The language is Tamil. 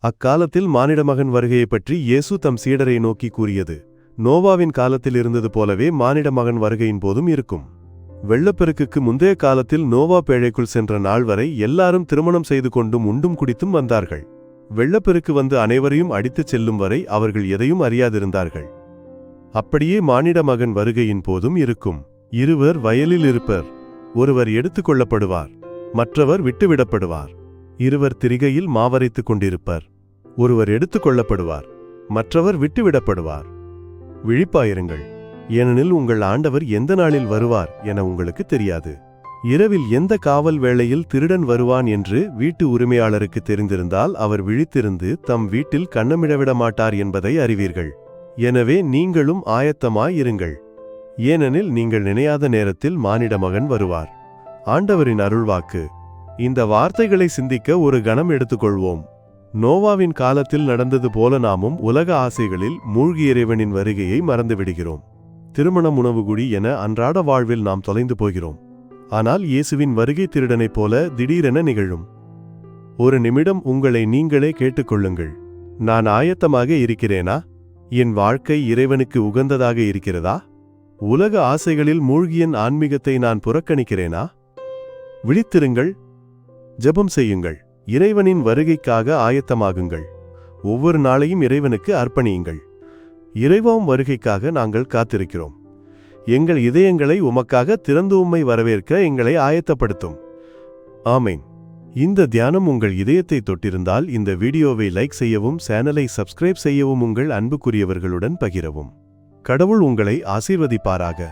அக்காலத்தில் மானிடமகன் வருகையைப் பற்றி இயேசு தம் சீடரை நோக்கி கூறியது. நோவாவின் காலத்தில் இருந்தது போலவே மானிடமகன் வருகையின் போதும் இருக்கும். வெள்ளப்பெருக்குக்கு முந்தைய காலத்தில் நோவா பேழைக்குள் சென்ற நாள் வரை எல்லாரும் திருமணம் செய்து கொண்டும் உண்டும் குடித்தும் வந்தார்கள். வெள்ளப்பெருக்கு வந்து அனைவரையும் அடித்துச் செல்லும் வரை அவர்கள் எதையும் அறியாதிருந்தார்கள். அப்படியே மானிட மகன் வருகையின் போதும் இருக்கும். இருவர் வயலில் இருப்பர். ஒருவர் எடுத்துக் கொள்ளப்படுவார். மற்றவர் விட்டுவிடப்படுவார். இருவர் திரிகையில் மாவரைத்துக் கொண்டிருப்பர். ஒருவர் எடுத்துக் கொள்ளப்படுவார் மற்றவர் விட்டுவிடப்படுவார். விழிப்பாயிருங்கள் ஏனெனில் உங்கள் ஆண்டவர் எந்த நாளில் வருவார் என உங்களுக்கு தெரியாது. இரவில் எந்த காவல் வேளையில் திருடன் வருவான் என்று வீட்டு உரிமையாளருக்கு தெரிந்திருந்தால் அவர் விழித்திருந்து தம் வீட்டில் கண்ணமிடவிட மாட்டார் என்பதை அறிவீர்கள். எனவே நீங்களும் ஆயத்தமாயிருங்கள். ஏனெனில் நீங்கள் நினையாத நேரத்தில் மானிட மகன் வருவார். ஆண்டவரின் அருள்வாக்கு இந்த வார்த்தைகளை சிந்திக்க ஒரு கணம் எடுத்துக்கொள்வோம். நோவாவின் காலத்தில் நடந்தது போல நாமும் உலக ஆசைகளில் மூழ்கி இறைவனின் வருகையை மறந்துவிடுகிறோம். திருமணம் உணவுகுடி என அன்றாட வாழ்வில் நாம் தொலைந்து போகிறோம். ஆனால் இயேசுவின் வருகை திருடனைப் போல திடீரென நிகழும். ஒரு நிமிடம் உங்களை நீங்களே கேட்டுக்கொள்ளுங்கள். நான் ஆயத்தமாக இருக்கிறேனா? என் வாழ்க்கை இறைவனுக்கு உகந்ததாக இருக்கிறதா? உலக ஆசைகளில் மூழ்கியன் ஆன்மீகத்தை நான் புறக்கணிக்கிறேனா? விழித்திருங்கள். ஜெபம் செய்யுங்கள். இறைவனின் வருகைக்காக ஆயத்தமாகுங்கள். ஒவ்வொரு நாளையும் இறைவனுக்கு அர்ப்பணியுங்கள். இறைவாம் வருகைக்காக நாங்கள் காத்திருக்கிறோம். எங்கள் இதயங்களை உமக்காக திறந்து உம்மை வரவேற்க எங்களை ஆயத்தப்படுத்தும். ஆமேன். இந்த தியானம் உங்கள் இதயத்தை தொட்டிருந்தால் இந்த வீடியோவை லைக் செய்யவும் சேனலை சப்ஸ்கிரைப் செய்யவும் உங்கள் அன்புக்குரியவர்களுடன் பகிரவும். கடவுள் உங்களை ஆசீர்வதிப்பாராக.